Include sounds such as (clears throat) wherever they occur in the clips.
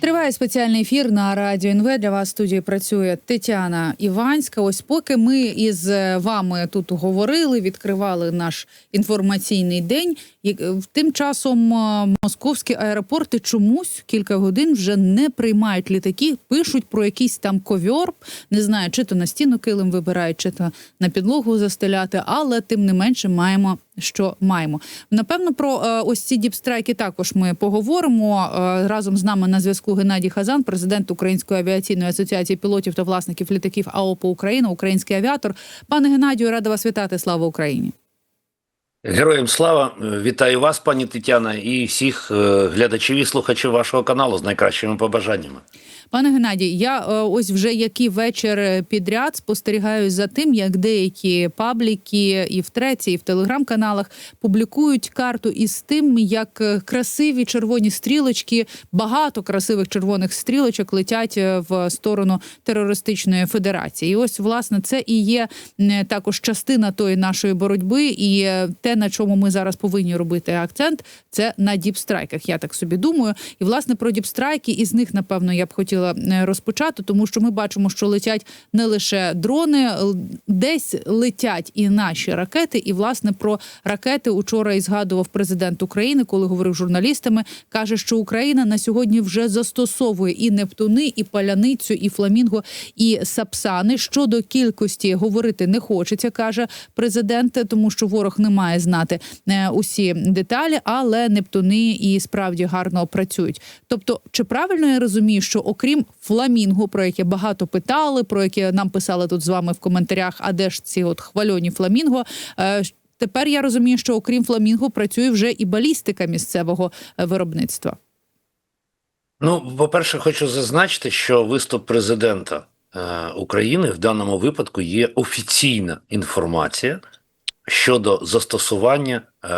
Триває спеціальний ефір на радіо НВ. Для вас в студії працює Тетяна Іванська. Ось поки ми із е, вами тут говорили, відкривали наш інформаційний день. е, Тим часом е, московські аеропорти чомусь кілька годин вже не приймають літаки, пишуть про якийсь там ковьор. Не знаю, чи то на стіну килим вибирають, чи то на підлогу застеляти, але тим не менше маємо. Що маємо напевно про ось ці діпстрайки також ми поговоримо разом з нами на зв'язку. Геннадій Хазан, президент Української авіаційної асоціації пілотів та власників літаків АОП Україна, український авіатор. Пане Геннадію, рада вас вітати. Слава Україні! Героям слава вітаю вас, пані Тетяна, і всіх е, глядачів і слухачів вашого каналу з найкращими побажаннями. Пане Геннадій, я е, ось вже який вечір підряд спостерігаю за тим, як деякі пабліки і в треці, і в телеграм-каналах публікують карту із тим, як е, красиві червоні стрілочки, багато красивих червоних стрілочок летять е, в сторону терористичної федерації. І ось власне це і є також частина тої нашої боротьби, і е, те, на чому ми зараз повинні робити акцент, це на діпстрайках. Я так собі думаю. І власне про діпстрайки, із них напевно я б хотіла е, розпочати, тому що ми бачимо, що летять не лише дрони, десь летять і наші ракети. І власне про ракети учора і згадував президент України, коли говорив з журналістами. каже, що Україна на сьогодні вже застосовує і Нептуни, і паляницю, і фламінго, і сапсани. Щодо кількості говорити не хочеться, каже президент, тому що ворог не має знати е, усі деталі, але Нептуни і справді гарно працюють. Тобто, чи правильно я розумію, що окрім фламінго, про яке багато питали, про яке нам писали тут з вами в коментарях, а де ж ці от хвальоні фламінго? е, Тепер я розумію, що окрім фламінго працює вже і балістика місцевого е, виробництва. Ну, по-перше, хочу зазначити, що виступ президента е, України в даному випадку є офіційна інформація щодо застосування е,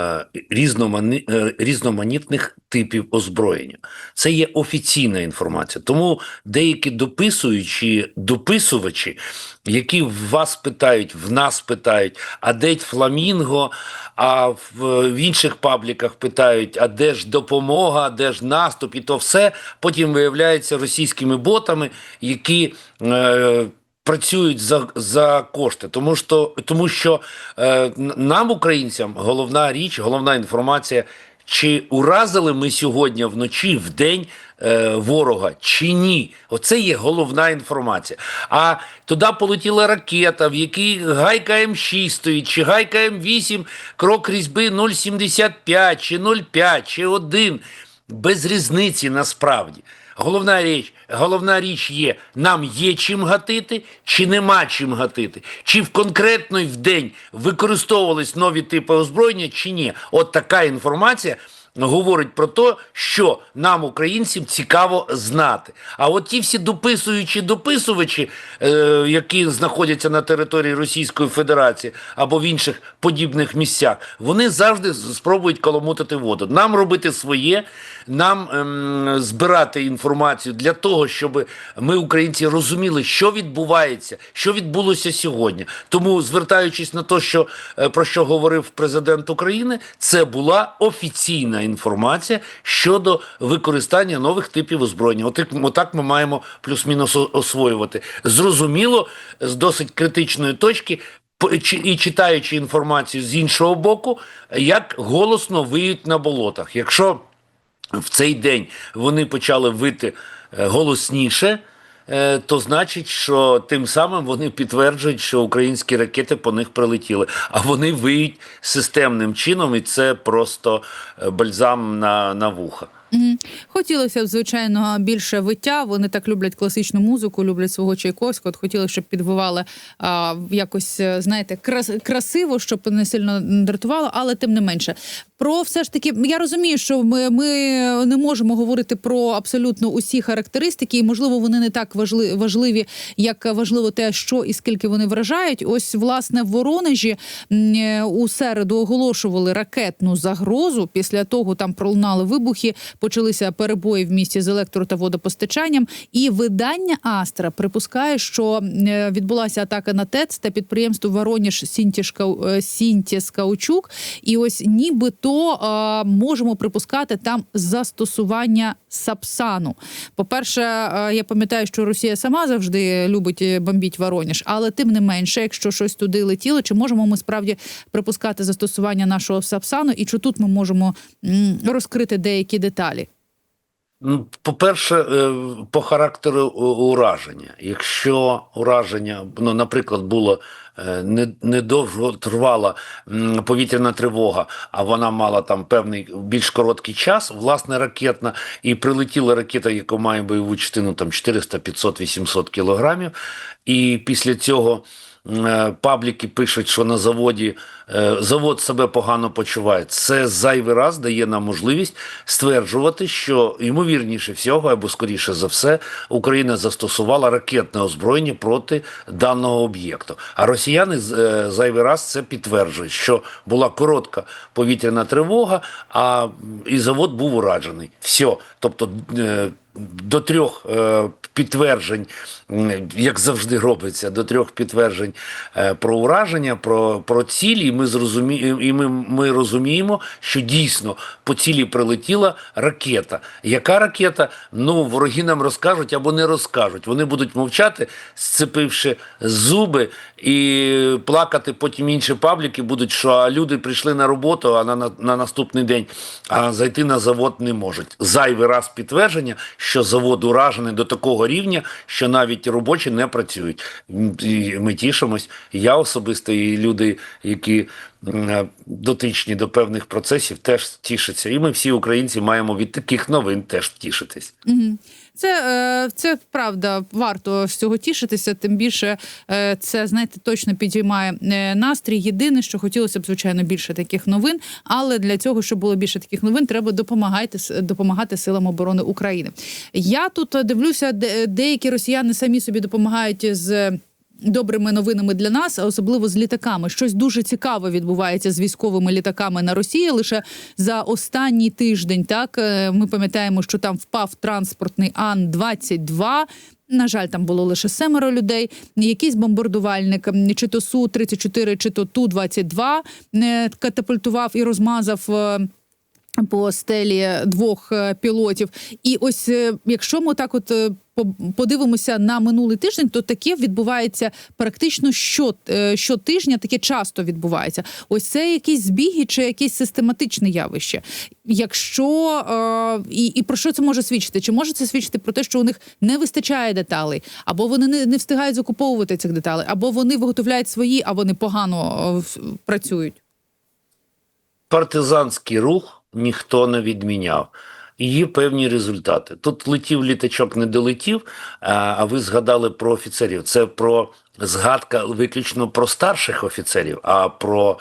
е, різноманітних типів озброєння. Це є офіційна інформація. Тому деякі дописуючі дописувачі, які в вас питають, в нас питають, а де фламінго, а в, в інших пабліках питають, а де ж допомога, а де ж наступ, і то все потім виявляється російськими ботами, які. Е, Працюють за, за кошти, тому що, тому що е, нам, українцям, головна річ, головна інформація, чи уразили ми сьогодні вночі в день е, ворога, чи ні. Оце є головна інформація. А туди полетіла ракета, в якій гайка М6 стоїть, чи гайка М8, крок різьби 0,75, чи 0,5, чи 1. Без різниці насправді. Головна річ, головна річ є, нам є чим гатити, чи нема чим гатити, чи в конкретний в день використовувались нові типи озброєння, чи ні. От така інформація говорить про те, що нам, українцям, цікаво знати. А от ті всі дописуючі дописувачі, е, які знаходяться на території Російської Федерації або в інших подібних місцях, вони завжди спробують коломутити воду. Нам робити своє, нам ем, збирати інформацію для того, щоб ми, українці, розуміли, що відбувається, що відбулося сьогодні. Тому, звертаючись на те, що е, про що говорив президент України, це була офіційна інформація щодо використання нових типів озброєння. Отак, отак ми маємо плюс-мінус освоювати. Зрозуміло, з досить критичної точки. І читаючи інформацію з іншого боку, як голосно виють на болотах. Якщо в цей день вони почали вити е, голосніше, то значить, що тим самим вони підтверджують, що українські ракети по них прилетіли. А вони виють системним чином, і це просто е, бальзам на, на вуха. Хотілося б, звичайно, більше виття. Вони так люблять класичну музику, люблять свого Чайковського. От хотіли, щоб підвивали а, якось, е, знаєте, крас- красиво, щоб не сильно дратувало, але тим не менше. Про все ж таки, я розумію, що ми, ми не можемо говорити про абсолютно усі характеристики, і можливо вони не так важли, важливі, як важливо те, що і скільки вони вражають. Ось власне в Воронежі у середу оголошували ракетну загрозу. Після того там пролунали вибухи, почалися перебої в місті з електро та водопостачанням. І видання Астра припускає, що відбулася атака на ТЕЦ та підприємство Воронеж Сінтішка Сінтіс Каучук. І ось нібито е, можемо припускати там застосування сапсану. По-перше, е, я пам'ятаю, що Росія сама завжди любить е, бомбіть Воронеж, але тим не менше, якщо щось туди летіло, чи можемо ми справді припускати застосування нашого сапсану, і чи тут ми можемо м, розкрити деякі деталі? Ну, По-перше, е, по характеру ураження. Якщо ураження, ну, наприклад, було е, не- недовго тривала повітряна тривога, а вона мала там певний більш короткий час, власне, ракетна, і прилетіла ракета, яка має бойову частину там 400, 500, 800 кілограмів. І після цього пабліки пишуть, що на заводі е, завод себе погано почуває. Це зайвий раз дає нам можливість стверджувати, що ймовірніше всього, або скоріше за все, Україна застосувала ракетне озброєння проти даного об'єкту. А росіяни е, зайвий раз це підтверджують, що була коротка повітряна тривога, а і завод був уражений. Все. Тобто е, до трьох е, підтверджень, як завжди робиться, до трьох підтверджень е, про ураження, про, про цілі, і ми зрозумі... і ми, ми розуміємо, що дійсно по цілі прилетіла ракета. Яка ракета? Ну, вороги нам розкажуть або не розкажуть. Вони будуть мовчати, сцепивши зуби і плакати потім інші пабліки будуть, що люди прийшли на роботу, а на, на, на наступний день а зайти на завод не можуть. Зайвий раз підтвердження, що завод уражений до такого рівня, що навіть робочі не працюють. І ми тішимось. Я особисто, і люди, які е, дотичні до певних процесів, теж тішаться. І ми всі українці маємо від таких новин теж тішитись. Угу. Це, е, це правда, варто з цього тішитися. Тим більше е, це знаєте точно підіймає е, настрій. Єдине, що хотілося б, звичайно, більше таких новин. Але для цього, щоб було більше таких новин, треба допомагати допомагати силам оборони України. Я тут дивлюся, де, деякі росіяни самі собі допомагають з. Добрими новинами для нас, а особливо з літаками. Щось дуже цікаве відбувається з військовими літаками на Росії. Лише за останній тиждень. Так е, ми пам'ятаємо, що там впав транспортний Ан 22 на жаль, там було лише семеро людей. Якийсь бомбардувальник, чи то су 34 чи то ту 22 не катапультував і розмазав. По стелі двох е, пілотів, і ось е, якщо ми так, от е, подивимося на минулий тиждень, то таке відбувається практично що, щотижня, таке часто відбувається. Ось це якісь збіги чи якесь систематичне явище. Якщо і, і про що це може свідчити? Чи може це свідчити про те, що у них не вистачає деталей, або вони не, не встигають закуповувати цих деталей, або вони виготовляють свої, а вони погано працюють? партизанський рух ніхто не відміняв. І є певні результати. Тут летів літачок, не долетів, а ви згадали про офіцерів. Це про згадка виключно про старших офіцерів, а про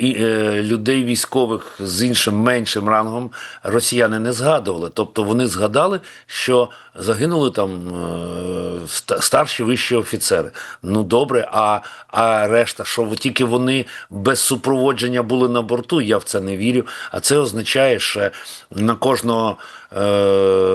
і, е, людей військових з іншим меншим рангом росіяни не згадували. Тобто вони згадали, що загинули там е, старші вищі офіцери. Ну добре, а, а решта, що тільки вони без супроводження були на борту, я в це не вірю. А це означає, що на кожного е,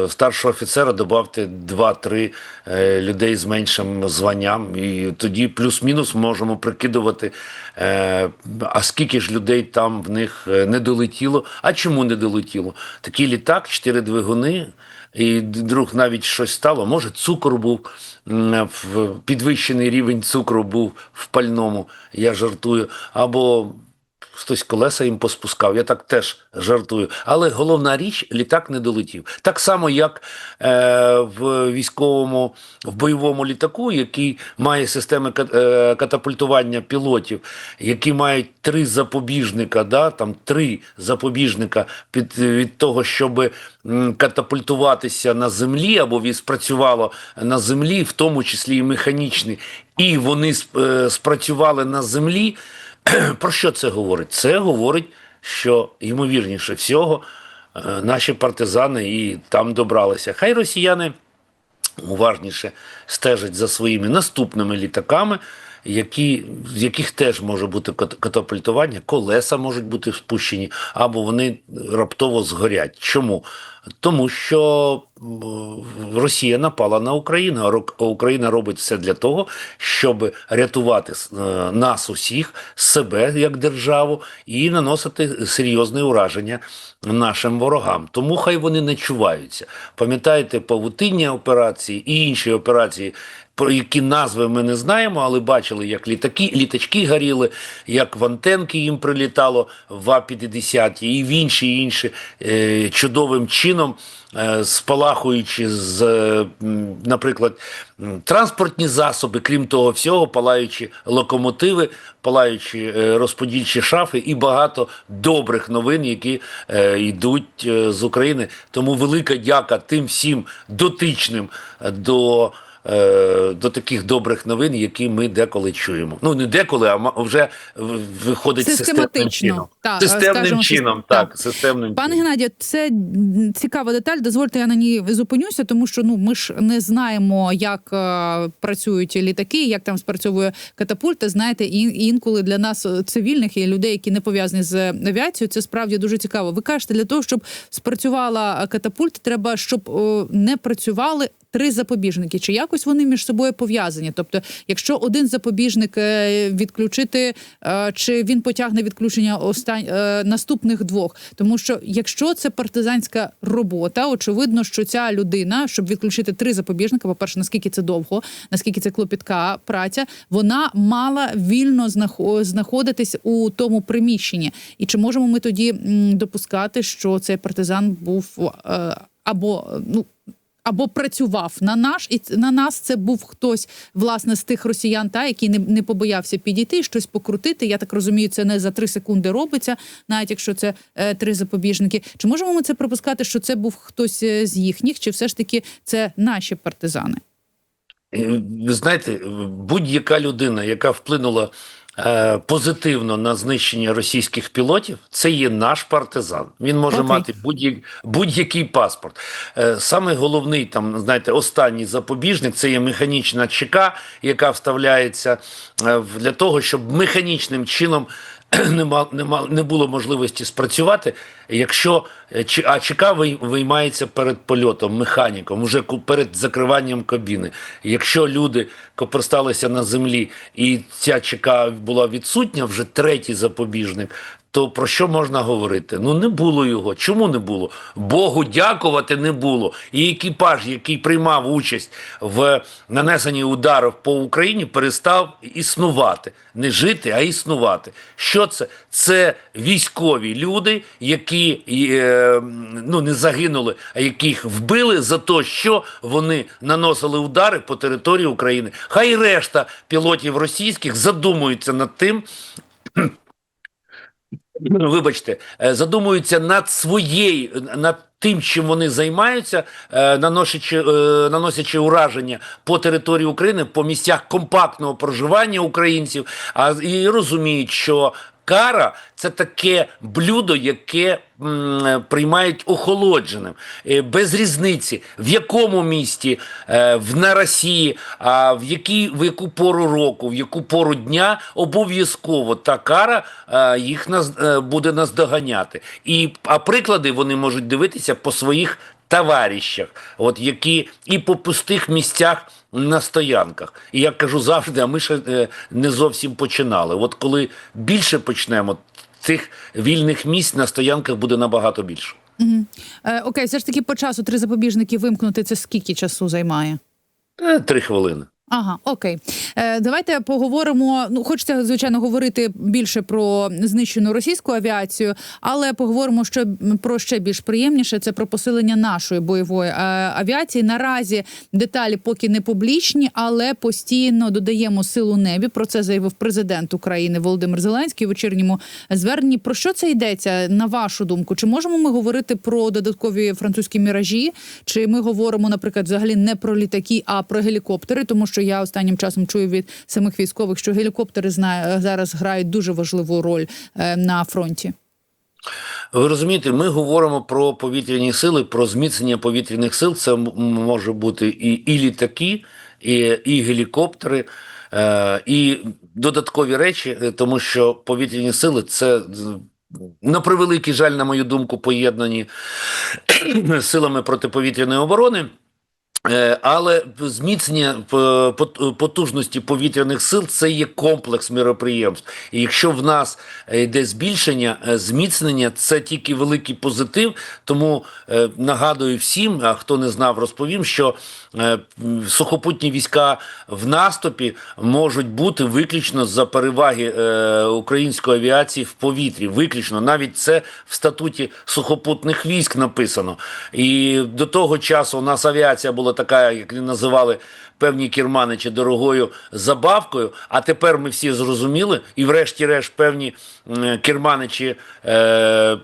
старшого офіцера додавте 2-3 е, людей з меншим званням, і тоді плюс-мінус можемо прикидувати, е, а скільки ж людей там в них е, не долетіло. А чому не долетіло? Такий літак, 4 двигуни. І друг навіть щось стало. Може, цукор був підвищений рівень цукру був в пальному. Я жартую. Або хтось колеса їм поспускав. Я так теж жартую. Але головна річ літак не долетів. Так само, як е, в військовому, в бойовому літаку, який має системи е, катапультування пілотів, які мають три запобіжника, да, там три запобіжника під, від того, щоб катапультуватися на землі або спрацювало на землі, в тому числі і механічний, і вони е, спрацювали на землі. (clears throat) Про що це говорить? Це говорить що ймовірніше всього е, наші партизани і там добралися. Хай росіяни уважніше стежать за своїми наступними літаками, які, з яких теж може бути катапультування, колеса можуть бути спущені, або вони раптово згорять. Чому? Тому що Росія напала на Україну, а Україна робить все для того, щоб рятувати е, нас усіх, себе як державу, і наносити серйозне ураження нашим ворогам. Тому хай вони не чуваються. Пам'ятаєте, павутинні операції і інші операції, про які назви ми не знаємо, але бачили, як літаки, літачки горіли, як в антенки їм прилітало в А-50 і в інші інші е, чудовим чином, е, спалахуючи з, е, наприклад, транспортні засоби, крім того всього, палаючи локомотиви, палаючи е, розподільчі шафи і багато добрих новин, які йдуть з України. Тому велика дяка тим всім дотичним до. Е, До таких добрих новин, які ми деколи чуємо. Ну не деколи, а вже виходить системним Систематично. чином. Так, системним чином, так, так. системним Пане. Геннадію, це цікава деталь. Дозвольте, я на ній зупинюся, тому що ну ми ж не знаємо, як е, працюють літаки, як там спрацьовує катапульта. Знаєте, і інколи для нас е, цивільних і людей, які не пов'язані з авіацією, це справді дуже цікаво. Ви кажете, для того, щоб спрацювала катапульта, треба, щоб е, не працювали. Три запобіжники, чи якось вони між собою пов'язані? Тобто, якщо один запобіжник е, відключити, е, чи він потягне відключення остань... е, наступних двох? Тому що якщо це партизанська робота, очевидно, що ця людина, щоб відключити три запобіжника, по перше, наскільки це довго, наскільки це клопітка праця, вона мала вільно знахо- знаходитись у тому приміщенні. І чи можемо ми тоді допускати, що цей партизан був або ну. Або працював на наш і на нас це був хтось власне з тих росіян, та який не, не побоявся підійти, щось покрутити. Я так розумію, це не за три секунди робиться, навіть якщо це е, три запобіжники. Чи можемо ми це припускати, що це був хтось е, з їхніх, чи все ж таки це наші партизани? Е, Ви знаєте, будь-яка людина, яка вплинула позитивно на знищення російських пілотів, це є наш партизан. Він може Окей. мати будь-який будь-який паспорт. Е, саме головний, там, знаєте, останній запобіжник це є механічна ЧК, яка вставляється е, для того, щоб механічним чином. (clears throat) Нема, нема, не було можливості спрацювати, якщо е, а ЧК виймається перед польотом, механіком, уже перед закриванням кабіни. Якщо люди коперсталися на землі і ця ЧК була відсутня, вже третій запобіжник, то про що можна говорити? Ну не було його. Чому не було? Богу дякувати не було. І екіпаж, який приймав участь в нанесенні ударів по Україні, перестав існувати. Не жити, а існувати. Що це? Це військові люди, які е, ну, не загинули, а яких вбили за те, що вони наносили удари по території України. Хай решта пілотів російських задумуються над тим, Вибачте, е, задумуються над своєю, над тим, чим вони займаються, е, наносячи, е, наносячи ураження по території України, по місцях компактного проживання українців, а і розуміють, що кара це таке блюдо, яке приймають охолодженим, Е, без різниці, в якому місті, е, в на Росії, а в якій в яку пору року, в яку пору дня обов'язково та кара е, їх нас буде наздоганяти. І а приклади вони можуть дивитися по своїх товаріщах, от які і по пустих місцях. На стоянках, і я кажу завжди, а ми ще е, не зовсім починали. От коли більше почнемо, цих вільних місць на стоянках буде набагато більше. Угу. Е, окей, все ж таки по часу три запобіжники вимкнути. Це скільки часу займає? Е, Три хвилини. Ага, окей. Е, давайте поговоримо. Ну, хочеться звичайно говорити більше про знищену російську авіацію, але поговоримо ще про ще більш приємніше. Це про посилення нашої бойової е, авіації. Наразі деталі поки не публічні, але постійно додаємо силу небі. Про це заявив президент України Володимир Зеленський у вечірньому зверненні. Про що це йдеться на вашу думку? Чи можемо ми говорити про додаткові французькі міражі? Чи ми говоримо, наприклад, взагалі не про літаки, а про гелікоптери? Тому що я останнім часом чую від самих військових, що гелікоптери знає зараз грають дуже важливу роль е, на фронті. Ви розумієте, ми говоримо про повітряні сили, про зміцнення повітряних сил. Це може бути і, і літаки, і, і гелікоптери, е, і додаткові речі, е, тому що повітряні сили це. На превеликий жаль, на мою думку, поєднані (clears throat) силами протиповітряної оборони. Е, Але зміцнення е, потужності повітряних сил це є комплекс міроприємств. І якщо в нас йде збільшення, е, зміцнення це тільки великий позитив. Тому нагадую всім, а хто не знав, розповім, що сухопутні війська в наступі можуть бути виключно за переваги української авіації в повітрі. Виключно навіть це в статуті сухопутних військ написано. І до того часу у нас авіація була така, як називали певні керманичі дорогою забавкою. А тепер ми всі зрозуміли, і, врешті-решт, певні м, керманичі. Е,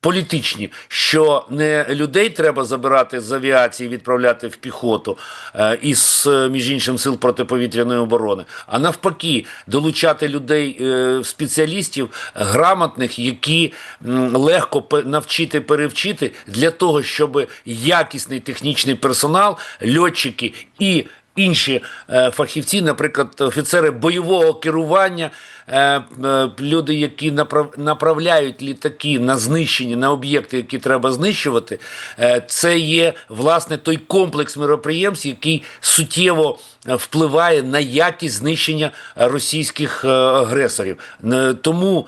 Політичні, що не людей треба забирати з авіації, відправляти в піхоту е, із е, між іншим сил протиповітряної оборони, а навпаки, долучати людей е, спеціалістів грамотних, які м, легко навчити перевчити для того, щоб якісний технічний персонал, льотчики і інші е, фахівці, наприклад, офіцери бойового керування, е, е, люди, які направ, направляють літаки на знищення, на об'єкти, які треба знищувати, це є власне той комплекс міроприємств, який суттєво впливає на якість знищення російських агресорів. Тому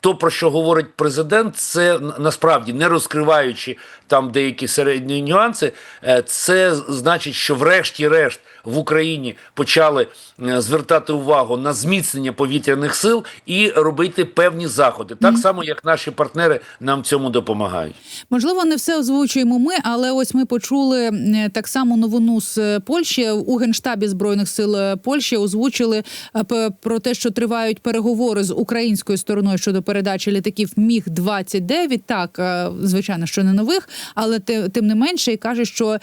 то, про що говорить президент, це насправді не розкриваючи там деякі середні нюанси, е, це значить, що врешті-решт в Україні почали е, звертати увагу на зміцнення повітряних сил і робити певні заходи, так само як наші партнери нам в цьому допомагають. Можливо, не все озвучуємо ми, але ось ми почули е, так само новину з е, Польщі у генштабі збройних сил Польщі. Озвучили про те, що тривають переговори з українською стороною щодо передачі літаків Міг 29 Так, звичайно, що не нових, але ти- тим не менше, і каже, що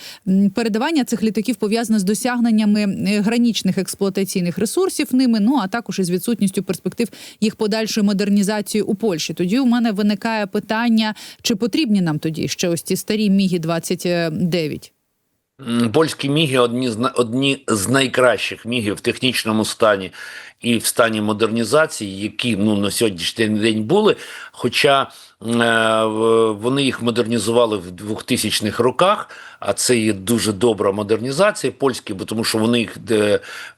передавання цих літаків пов'язане з досягненнями е, гранічних експлуатаційних ресурсів ними. Ну а також із відсутністю перспектив їх подальшої модернізації у Польщі. Тоді у мене виникає питання, чи потрібні нам тоді ще ось ці старі міги 29 Польські міги одні з одні з найкращих мігів в технічному стані і в стані модернізації, які ну на сьогоднішній день були. Хоча вони їх модернізували в 2000-х роках, а це є дуже добра модернізація польські, бо тому що вони їх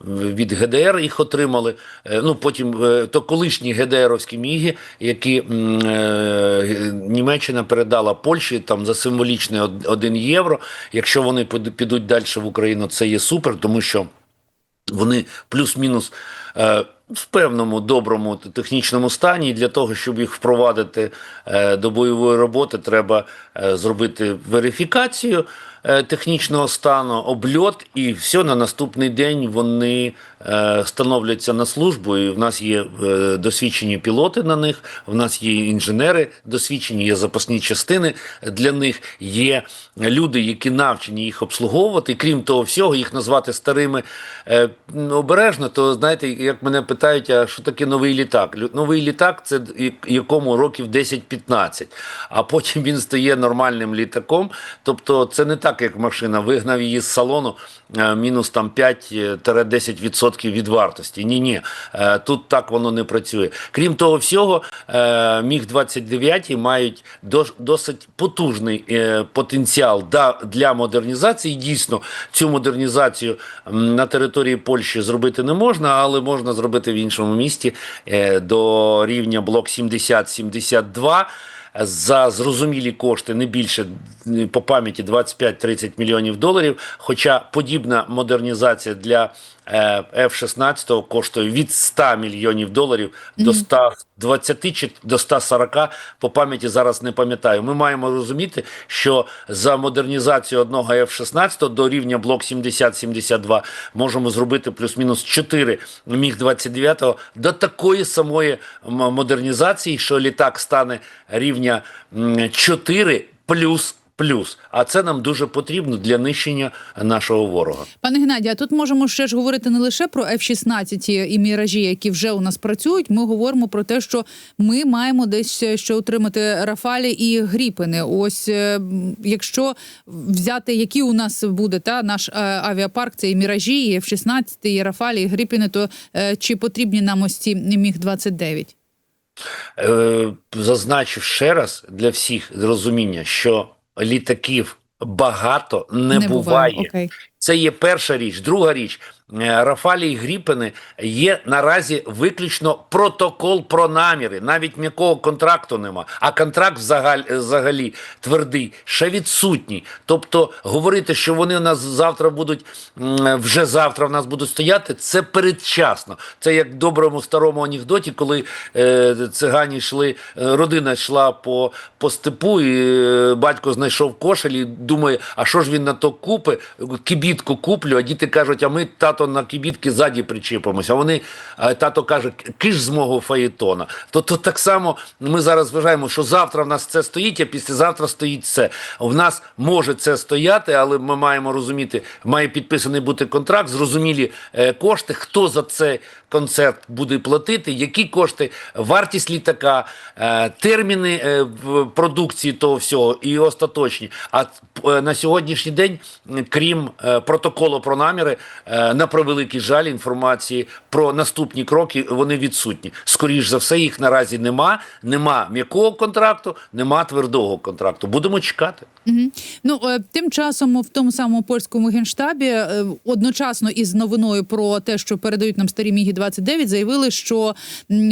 від ГДР їх отримали. Е, Ну потім е, то колишні ГДРовські міги, які е, Німеччина передала Польщі там за символічний 1 євро. Якщо вони під- підуть далі в Україну, це є супер, тому що вони плюс-мінус е, в певному доброму технічному стані. Для того, щоб їх впровадити е, до бойової роботи, треба е, зробити верифікацію е, технічного стану, обльот, і все на наступний день вони становляться на службу. І в нас є е, досвідчені пілоти на них, в нас є інженери досвідчені, є запасні частини для них, є люди, які навчені їх обслуговувати. Крім того всього, їх назвати старими е, обережно, то знаєте, як мене питають, а що таке новий літак? Новий літак це якому років 10-15, а потім він стає нормальним літаком. Тобто це не так, як машина. Вигнав її з салону е, мінус там 5-10% від вартості. Ні, ні, тут так воно не працює. Крім того всього, е, міг 29 мають дос- досить потужний е, потенціал для модернізації. Дійсно, цю модернізацію на території Польщі зробити не можна, але можна зробити в іншому місті е, до рівня блок 70-72 за зрозумілі кошти не більше по пам'яті 25-30 мільйонів доларів. Хоча подібна модернізація для е, F-16 коштує від 100 мільйонів доларів до 120 чи до 140, по пам'яті зараз не пам'ятаю. Ми маємо розуміти, що за модернізацію одного F-16 до рівня блок 70-72 можемо зробити плюс-мінус 4 Міг-29 до такої самої модернізації, що літак стане рівня м, 4 плюс плюс. А це нам дуже потрібно для нищення нашого ворога. Пане Геннадію, а тут можемо ще ж говорити не лише про F-16 і міражі, які вже у нас працюють. Ми говоримо про те, що ми маємо десь ще отримати Рафалі і Гріпини. Ось е, якщо взяти, які у нас буде та наш е, авіапарк, це і міражі, і F-16, і Рафалі, і Гріпини, то е, чи потрібні нам ось ці міг 29 Е, зазначив ще раз для всіх розуміння, що літаків багато не, буває. Окей. Це є перша річ. Друга річ, Рафалі і Гріпини є наразі виключно протокол про наміри. Навіть м'якого контракту нема. А контракт взагалі, взагалі твердий, ще відсутній. Тобто говорити, що вони у нас завтра будуть, вже завтра в нас будуть стояти, це передчасно. Це як в доброму старому анекдоті, коли е, цигані йшли, е, родина йшла по, по степу, і е, батько знайшов кошель і думає, а що ж він на то купи? Кібітку куплю, а діти кажуть, а ми тато на кібітки ззаді причіпимося. Вони тато каже, киш з мого фаєтона. То, то так само ми зараз вважаємо, що завтра в нас це стоїть, а післязавтра стоїть це. В нас може це стояти, але ми маємо розуміти, має підписаний бути контракт, зрозумілі е, кошти, хто за цей концерт буде платити, які кошти, вартість літака, е, терміни е, продукції того всього і остаточні. А е, на сьогоднішній день, крім протоколу про наміри, на превеликий жаль, інформації про наступні кроки вони відсутні. Скоріш за все, їх наразі нема. Нема м'якого контракту, нема твердого контракту. Будемо чекати. Мгм. Ну тим часом в тому самому польському генштабі одночасно із новиною про те, що передають нам старі міги 29 заявили, що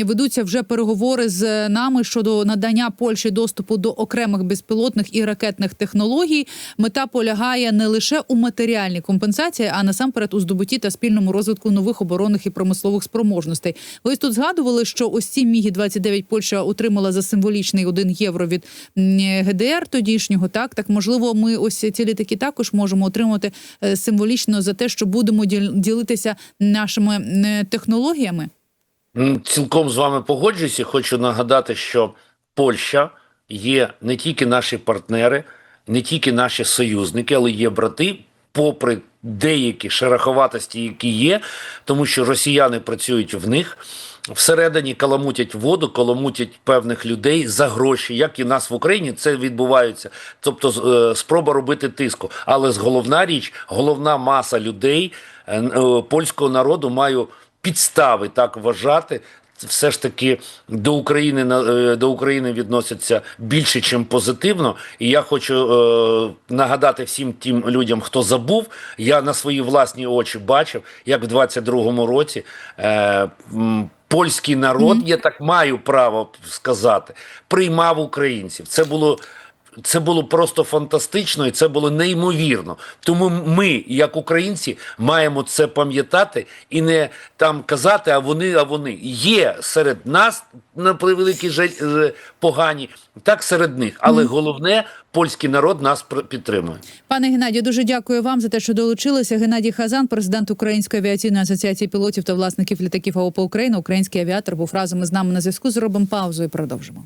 ведуться вже переговори з нами щодо надання Польщі доступу до окремих безпілотних і ракетних технологій. Мета полягає не лише у матеріальній компенсації, а насамперед у здобутті та спільному розвитку нових оборонних і промислових спроможностей. Ви тут згадували, що ось ці міги 29 Польща отримала за символічний 1 євро від ГДР тодішнього. Так так можливо, ми ось ці літаки також можемо отримати е, символічно за те, що будемо діл- ділитися нашими е, технологіями. Цілком з вами погоджуюся. Хочу нагадати, що Польща є не тільки наші партнери, не тільки наші союзники, але є брати, попри деякі шероховатості, які є, тому що росіяни працюють в них. Всередині каламутять воду, каламутять певних людей за гроші, як і нас в Україні це відбувається. Тобто е, спроба робити тиску. Але з головна річ, головна маса людей е, е, польського народу маю підстави так вважати. Все ж таки до України е, до України відносяться більше, ніж позитивно. І я хочу е, нагадати всім тим людям, хто забув. Я на свої власні очі бачив, як в 22-му році е, польський народ, я так маю право сказати, приймав українців. Це було. Це було просто фантастично і це було неймовірно. Тому ми, як українці, маємо це пам'ятати і не там казати, а вони, а вони є серед нас на превеликий жаль е, погані, так серед них. Але головне, польський народ нас підтримує. Пане Геннадію, дуже дякую вам за те, що долучилися. Геннадій Хазан, президент Української авіаційної асоціації пілотів та власників літаків АОП Україна, український авіатор, був разом із нами на зв'язку. Зробимо паузу і продовжимо.